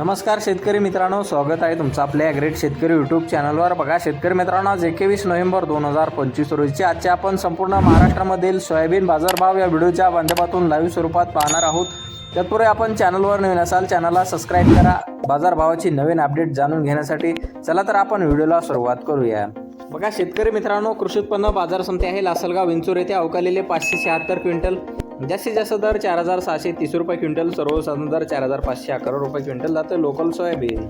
नमस्कार शेतकरी मित्रांनो स्वागत आहे तुमचं आपल्या ॲग्रेट शेतकरी यूट्यूब चॅनलवर बघा शेतकरी मित्रांनो आज एकवीस नोव्हेंबर दोन हजार पंचवीस रोजीचे आजचे आपण संपूर्ण महाराष्ट्रामधील सोयाबीन बाजारभाव या व्हिडिओच्या माध्यमातून लाईव्ह स्वरूपात पाहणार आहोत. तत्पूर्वी आपण चॅनलवर नवीन असाल चॅनलला सबस्क्राईब करा. बाजारभावाची नवीन अपडेट जाणून घेण्यासाठी चला तर आपण व्हिडिओला सुरुवात करूया. बघा शेतकरी मित्रांनो कृषी उत्पन्न बाजार समिती आहे लासलगाव विंचूर येथे अवकालेले पाचशे शहात्तर क्विंटल जास्तीत जास्त दर चार हजार सहाशे तीस रुपये क्विंटल सर्वसाधारण दर चार हजार पाचशे अकरा रुपये क्विंटल जातं लोकल सोयाबीन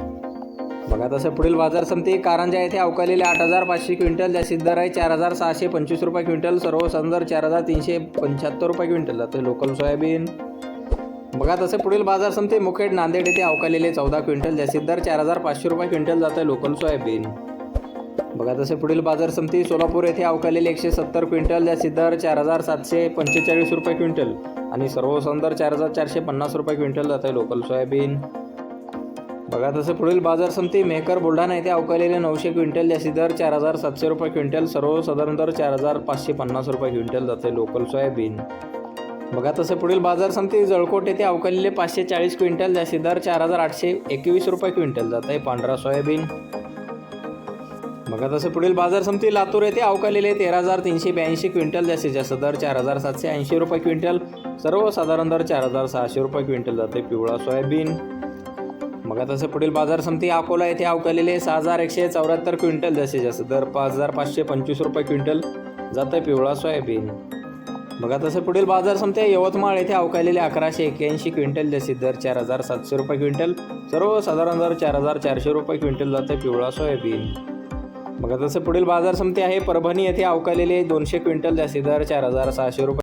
बघा तसं पुढील बाजार समिती कारंजा येथे अवकालेले आठ हजार पाचशे क्विंटल जास्तीत दर आहे चार हजार सहाशे पंचवीस रुपये क्विंटल सर्वसाधारण दर चार हजार तीनशे पंच्याहत्तर रुपये क्विंटल जातं लोकल सोयाबीन बघा तसे पुढील बाजार समिती मुखेड नांदेड येथे अवकालेले चौदा क्विंटल जास्तीत दर चार हजार पाचशे रुपये क्विंटल जातं लोकल सोयाबीन बघा तसे पुढील बाजार समिती सोलापूर येथे अवकालेले एकशे सत्तर क्विंटल जास्तीत दर चार हजार सातशे पंचेचाळीस रुपये क्विंटल. आणि सर्वसंदर चार हजार चारशे पन्नास रुपये क्विंटल जातं लोकल सोयाबीन. बघा तसं पुढील बाजार समिती मेहकर बुलढाणा येथे अवकालेले नऊशे क्विंटल जास्तीत दर चार हजार सातशे रुपये क्विंटल सर्वसाधारण दर चार हजार पाचशे पन्नास रुपये क्विंटल जाते लोकल सोयाबीन. बघा तसं पुढील बाजार समिती जळकोट येथे अवकालेले पाचशे चाळीस क्विंटल जास्तीत दर चार हजार आठशे एकवीस रुपये क्विंटल जात आहे पांढरा सोयाबीन. बघा तसं पुढील बाजार समिती लातूर येथे अवकालेले तेरा हजार तीनशे ब्याऐंशी क्विंटल जास्तीत जास्त दर चार हजार सातशे ऐंशी रुपये क्विंटल. सर्वसाधारण दर चार हजार सहाशे रुपये क्विंटल जाते पिवळा सोयाबीन. बघा तसं पुढील बाजार समिती अकोला येथे अवकालेले सहा हजार एकशे चौऱ्याहत्तर क्विंटल जास्तीत जास्त दर पाच हजार पाचशे पंचवीस रुपये क्विंटल जातं पिवळा सोयाबीन. बघा तसं पुढील बाजार समिती यवतमाळ येथे अवकालेले अकराशे एक्याऐंशी क्विंटल जास्तीत दर चार हजार सातशे रुपये क्विंटल. सर्वसाधारण दर चार हजार चारशे रुपये क्विंटल जातं पिवळा सोयाबीन. बघा तसं पुढील बाजार समिती आहे परभणी येथे अवकालेले दोनशे क्विंटल जास्ती दर चार हजार सहाशे रुपये.